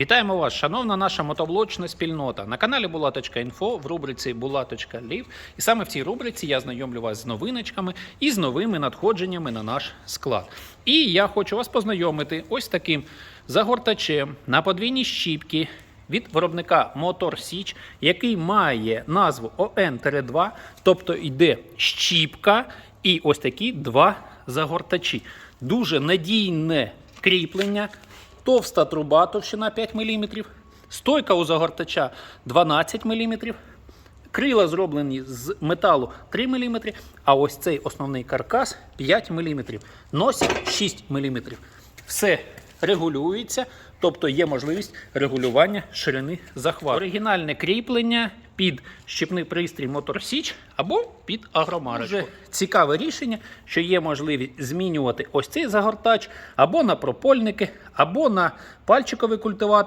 Вітаємо вас, шановна наша мотоблочна спільнота. На каналі Булаточка.Інфо в рубриці Булаточка.Лів. І саме в цій рубриці я знайомлю вас з новиночками і з новими надходженнями на наш склад. І я хочу вас познайомити ось таким загортачем на подвійні щіпки від виробника Мотор Січ, який має назву ОН-2, тобто йде щіпка і ось такі два загортачі. Дуже надійне кріплення. Товста труба товщина 5 мм, стойка у загортача 12 мм, крила зроблені з металу 3 мм, а ось цей основний каркас 5 мм, носик 6 мм. Все регулюється, тобто є можливість регулювання ширини захвату. Оригінальне кріплення під щепний пристрій Мотор Січ або під агромарочку. Цікаве рішення, що є можливість змінювати ось цей загортач або на пропольники, або на пальчиковий культиватор.